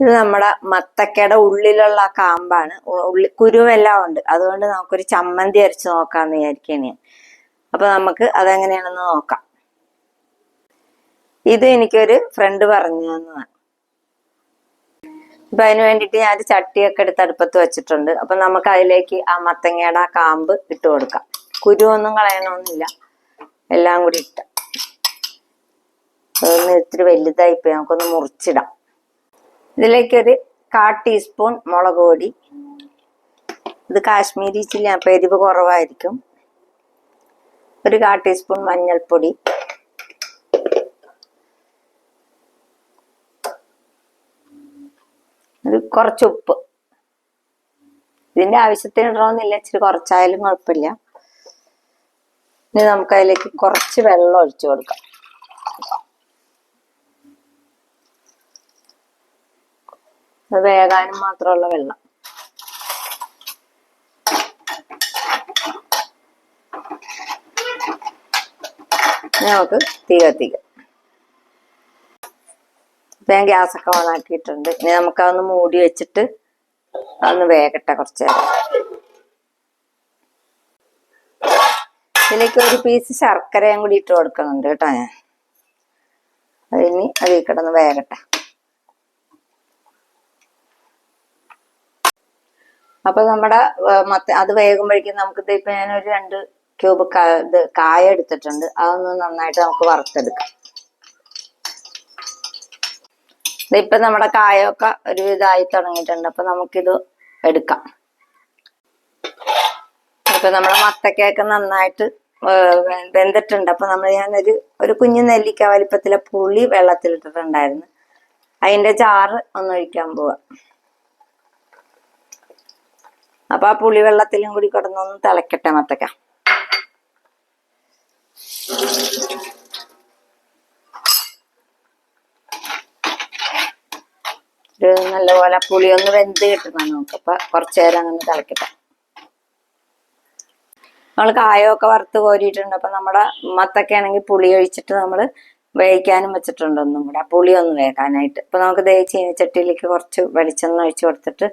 ഇത് നമ്മുടെ മത്തക്കയുടെ ഉള്ളിലുള്ള കാമ്പാണ്. ഉള്ളി കുരുവെല്ലാം ഉണ്ട്. അതുകൊണ്ട് നമുക്കൊരു ചമ്മന്തി അരച്ച് നോക്കാന്ന് ഞാൻ. അപ്പൊ നമുക്ക് അതെങ്ങനെയാണെന്ന് നോക്കാം. ഇത് എനിക്കൊരു ഫ്രണ്ട് പറഞ്ഞു തന്നതാണ്. അപ്പൊ അതിന് വേണ്ടിയിട്ട് ഞാൻ ഒരു ചട്ടിയൊക്കെ എടുത്ത് അടുപ്പത്ത് വെച്ചിട്ടുണ്ട്. അപ്പൊ നമുക്ക് അതിലേക്ക് ആ മത്തങ്ങയുടെ ആ കാമ്പ് ഇട്ട് കൊടുക്കാം. കുരുവൊന്നും കളയണമെന്നില്ല എല്ലാം കൂടി ഇട്ട. അതൊന്ന് ഇത്തിരി വലുതായിപ്പോയി. നമുക്കൊന്ന് മുറിച്ചിടാം. ഇതിലേക്കൊരു കാ ടീസ്പൂൺ മുളക് പൊടി. ഇത് കാശ്മീരി ചില്ലി അപ്പൊ എരിവ് കുറവായിരിക്കും. ഒരു കാ ടീസ്പൂൺ മഞ്ഞൾപ്പൊടി. ഒരു കുറച്ച് ഉപ്പ്. ഇതിന്റെ ആവശ്യത്തിന് ഇടണമെന്നില്ല ഇച്ചിരി കുറച്ചായാലും കുഴപ്പമില്ല. ഇനി നമുക്ക് അതിലേക്ക് കുറച്ച് വെള്ളം ഒഴിച്ചു കൊടുക്കാം. വേകാനും മാത്രമുള്ള വെള്ളം. നമുക്ക് തീ കത്തിക്കാം ഞാൻ ഗ്യാസ് ഒക്കെ ഓണാക്കിയിട്ടുണ്ട് ഇനി നമുക്ക് അതൊന്ന് മൂടി വെച്ചിട്ട് അതൊന്ന് വേകട്ടെ കുറച്ച് നേരം. ഇതിലേക്ക് ഒരു പീസ് ശർക്കരയും കൂടി ഇട്ട് കൊടുക്കുന്നുണ്ട് കേട്ടോ ഞാൻ. ഇനി അതിൽ കിടന്ന് വേകട്ടെ. അപ്പൊ നമ്മുടെ മത്ത അത് വേകുമ്പോഴേക്കും നമുക്ക് ഇപ്പൊ ഞാൻ ഒരു രണ്ട് ക്യൂബ് ഇത് കായ എടുത്തിട്ടുണ്ട്. അതൊന്ന് നന്നായിട്ട് നമുക്ക് വറുത്തെടുക്കാം. ഇപ്പൊ നമ്മുടെ കായൊക്കെ ഒരു ഇതായി തുടങ്ങിയിട്ടുണ്ട്. അപ്പൊ നമുക്കിത് എടുക്കാം. ഇപ്പൊ നമ്മുടെ മത്തക്കയൊക്കെ നന്നായിട്ട് വെന്തിട്ടുണ്ട്. അപ്പൊ നമ്മൾ ഞാൻ ഒരു ഒരു കുഞ്ഞു നെല്ലിക്ക വലിപ്പത്തിലെ പുളി വെള്ളത്തിലിട്ടിട്ടുണ്ടായിരുന്നു. അതിന്റെ ചാറ് ഒന്ന് ഒഴിക്കാൻ പോവാ. അപ്പൊ ആ പുളി വെള്ളത്തിലും കൂടി കിടന്നൊന്ന് തിളക്കട്ടെ മത്തക്ക. നല്ലപോലെ പുളി ഒന്ന് വെന്ത് കിട്ടണം നമുക്ക്. അപ്പൊ കുറച്ചു നേരം അങ്ങനെ തിളക്കട്ടെ. നമ്മൾ കായമൊക്കെ വറുത്ത് കോരിയിട്ടുണ്ട്. അപ്പൊ നമ്മുടെ മത്തൊക്കെ ആണെങ്കിൽ പുളി ഒഴിച്ചിട്ട് നമ്മൾ വേവിക്കാനും വെച്ചിട്ടുണ്ട് ഒന്നും കൂടെ. പുളി ഒന്ന് വേകാനായിട്ട്. അപ്പൊ നമുക്ക് ദേ ചീനച്ചട്ടിയിലേക്ക് കുറച്ച് വെളിച്ചെണ്ണ ഒഴിച്ചു കൊടുത്തിട്ട്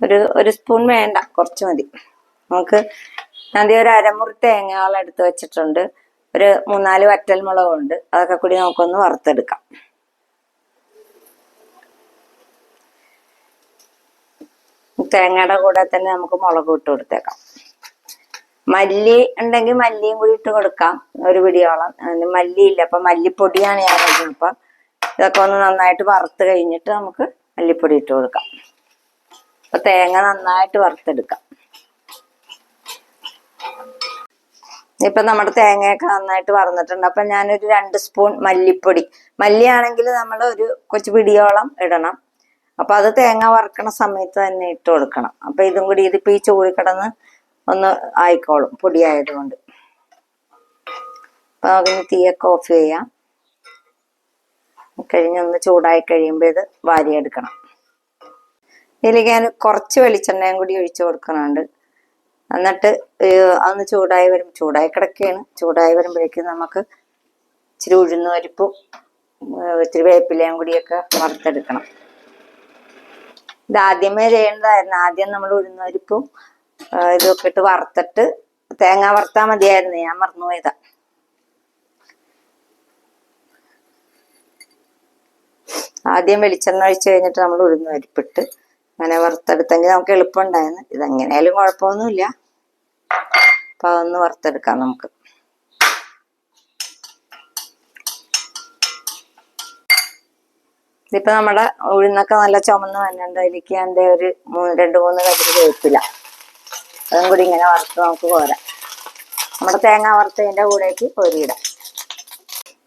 ഒരു ഒരു സ്പൂൺ വേണ്ട കുറച്ച് മതി. നമുക്ക് ആദ്യം ഒരു അരമുറി തേങ്ങകളെടുത്ത് വെച്ചിട്ടുണ്ട്. ഒരു മൂന്നാൽ വറ്റൽ മുളകുണ്ട് അതൊക്കെ കൂടി നമുക്കൊന്ന് വറുത്തെടുക്കാം. തേങ്ങയുടെ കൂടെ തന്നെ നമുക്ക് മുളക് ഇട്ട് കൊടുത്തേക്കാം. മല്ലി ഉണ്ടെങ്കിൽ മല്ലിയും കൂടി ഇട്ട് കൊടുക്കാം. ഒരു പിടിയോളം. മല്ലി ഇല്ല. അപ്പൊ മല്ലിപ്പൊടിയാണ് ഞാൻ അപ്പൊ ഇതൊക്കെ ഒന്ന് നന്നായിട്ട് വറുത്ത് കഴിഞ്ഞിട്ട് നമുക്ക് മല്ലിപ്പൊടി ഇട്ട് കൊടുക്കാം. അപ്പൊ തേങ്ങ നന്നായിട്ട് വറുത്തെടുക്കാം. ഇപ്പൊ നമ്മുടെ തേങ്ങയൊക്കെ നന്നായിട്ട് വറന്നിട്ടുണ്ട് അപ്പൊ ഞാനൊരു രണ്ട് സ്പൂൺ മല്ലിപ്പൊടി. മല്ലിയാണെങ്കിൽ നമ്മൾ ഒരു കൊച്ചു പിടിയോളം ഇടണം. അപ്പൊ അത് തേങ്ങ വറക്കണ സമയത്ത് തന്നെ ഇട്ട് കൊടുക്കണം. അപ്പൊ ഇതും കൂടി ഇതിപ്പോ ഈ ചൂടി കിടന്ന് ഒന്ന് ആയിക്കോളും പൊടിയായതുകൊണ്ട്. അപ്പൊ നമുക്കിനി തീയൊക്കെ ഓഫ് ചെയ്യാം. കഴിഞ്ഞൊന്ന് ചൂടായി കഴിയുമ്പോൾ ഇത് വാരിയെടുക്കണം. ഇതിലേക്ക് ഞാൻ കുറച്ച് വെളിച്ചെണ്ണയും കൂടി ഒഴിച്ചു കൊടുക്കുന്നുണ്ട്. എന്നിട്ട് അന്ന് ചൂടായി വരും ചൂടായി കിടക്കുകയാണ്. ചൂടായി വരുമ്പോഴേക്കും നമുക്ക് ഇച്ചിരി ഉഴുന്ന് പരിപ്പും ഇച്ചിരി വേപ്പിലയും കൂടിയൊക്കെ വറുത്തെടുക്കണം. ഇത് ആദ്യമേ ചെയ്യേണ്ടതായിരുന്നു. ആദ്യം നമ്മൾ ഉഴുന്ന പരിപ്പും ഇതൊക്കെ ഇട്ട് വറുത്തിട്ട് തേങ്ങ വറുത്താൽ മതിയായിരുന്നു. ഞാൻ മറന്നുപോയതാ. ആദ്യം വെളിച്ചെണ്ണ ഒഴിച്ച് കഴിഞ്ഞിട്ട് നമ്മൾ ഉഴുന്ന് പരിപ്പിട്ട് അങ്ങനെ വറുത്തെടുത്തെങ്കിൽ നമുക്ക് എളുപ്പമുണ്ടായിരുന്നു. ഇതെങ്ങനെയാലും കുഴപ്പമൊന്നുമില്ല. അപ്പൊ അതൊന്ന് വറുത്തെടുക്കാം നമുക്ക്. ഇതിപ്പോ നമ്മുടെ ഉഴുന്നൊക്കെ നല്ല ചുമന്ന് വന്നിട്ടുണ്ട്. അതിലേക്ക് എന്റെ ഒരു മൂന്ന് രണ്ട് മൂന്ന് കഴിച്ചു വേപ്പില്ല അതും കൂടി ഇങ്ങനെ വറുത്ത് നമുക്ക് കോരാം. നമ്മുടെ തേങ്ങ വറുത്തതിന്റെ കൂടേക്ക് കോരിയിടാം.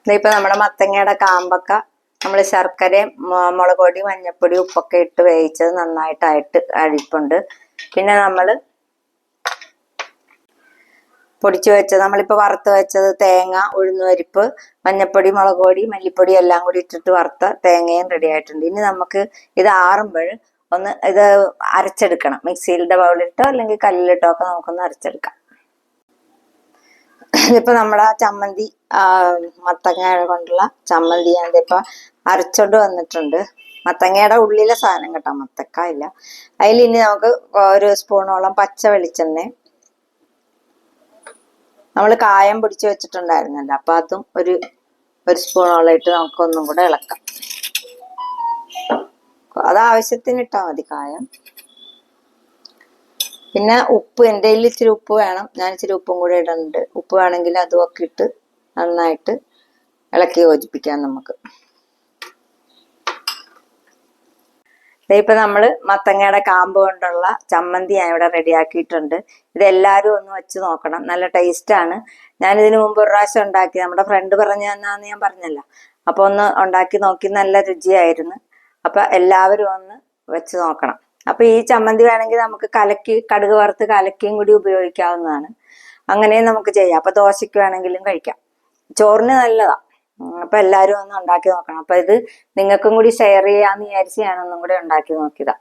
ഇതിപ്പോ നമ്മുടെ മത്തങ്ങയുടെ കാമ്പൊക്കെ നമ്മൾ ശർക്കരയും മുളക് പൊടി മഞ്ഞപ്പൊടി ഉപ്പൊക്കെ ഇട്ട് വേവിച്ചത് നന്നായിട്ടായിട്ട് അഴിപ്പുണ്ട് പിന്നെ നമ്മൾ പൊടിച്ചു വെച്ചത് നമ്മളിപ്പോൾ വറുത്ത് വെച്ചത് തേങ്ങ ഉഴുന്നുപരിപ്പ് മഞ്ഞപ്പൊടി മുളക് പൊടി മല്ലിപ്പൊടി എല്ലാം കൂടി ഇട്ടിട്ട് വറുത്ത തേങ്ങയും റെഡി ആയിട്ടുണ്ട്. ഇനി നമുക്ക് ഇത് ആറുമ്പോൾ ഒന്ന് ഇത് അരച്ചെടുക്കണം. മിക്സിയിലിന്റെ ബൗളിലിട്ടോ അല്ലെങ്കിൽ കല്ലിലിട്ടോ ഒക്കെ നമുക്കൊന്ന് അരച്ചെടുക്കാം. ഇതിപ്പോ നമ്മുടെ ചമ്മന്തി മത്തങ്ങ കൊണ്ടുള്ള ചമ്മന്തി ഞാൻ ഇപ്പൊ അരച്ചോണ്ട് വന്നിട്ടുണ്ട്. മത്തങ്ങയുടെ ഉള്ളിലെ സാധനം കേട്ടോ മത്തക്ക ഇല്ല. അതിൽ ഇനി നമുക്ക് ഒരു സ്പൂണോളം പച്ച വെളിച്ചെണ്ണ. നമ്മൾ കായം പിടിച്ച് വെച്ചിട്ടുണ്ടായിരുന്നല്ലോ അപ്പൊ അതും ഒരു ഒരു സ്പൂണോളം ഇട്ട് നമുക്ക് ഒന്നും കൂടെ ഇളക്കാം. അത് ആവശ്യത്തിന് ഇട്ടാൽ മതി കായം. പിന്നെ ഉപ്പ് എന്റെ കയ്യിൽ ഇച്ചിരി ഉപ്പ് വേണം. ഞാൻ ഇച്ചിരി ഉപ്പും കൂടെ ഇടുന്നുണ്ട് ഉപ്പ് വേണമെങ്കിൽ അതും ഇട്ട് നന്നായിട്ട് ഇളക്കി യോജിപ്പിക്കാം നമുക്ക്. ഇതിപ്പോൾ നമ്മൾ മത്തങ്ങയുടെ കാമ്പ് കൊണ്ടുള്ള ചമ്മന്തി ഞാൻ ഇവിടെ റെഡിയാക്കിയിട്ടുണ്ട്. ഇത് എല്ലാവരും ഒന്ന് വെച്ച് നോക്കണം. നല്ല ടേസ്റ്റ് ആണ്. ഞാൻ ഇതിനു മുമ്പ് ഒരു പ്രാവശ്യം ഉണ്ടാക്കി. നമ്മുടെ ഫ്രണ്ട് പറഞ്ഞു തന്നാന്ന് ഞാൻ പറഞ്ഞല്ലോ. അപ്പോൾ ഒന്ന് ഉണ്ടാക്കി നോക്കി നല്ല രുചിയായിരുന്നു. അപ്പോൾ എല്ലാവരും ഒന്ന് വെച്ച് നോക്കണം. അപ്പൊ ഈ ചമ്മന്തി വേണമെങ്കിൽ നമുക്ക് കലക്കി കടുക് വറുത്ത് കലക്കിയും കൂടി ഉപയോഗിക്കാവുന്നതാണ്. അങ്ങനെ നമുക്ക് ചെയ്യാം. അപ്പൊ ദോശയ്ക്ക് വേണമെങ്കിലും കഴിക്കാം. ചോറിന് നല്ലതാ. അപ്പൊ എല്ലാവരും ഒന്ന് ഉണ്ടാക്കി നോക്കണം. അപ്പൊ ഇത് നിങ്ങൾക്കും കൂടി ഷെയർ ചെയ്യാന്ന് വിചാരിച്ച് ഞാനൊന്നും കൂടി ഉണ്ടാക്കി നോക്കിയതാ.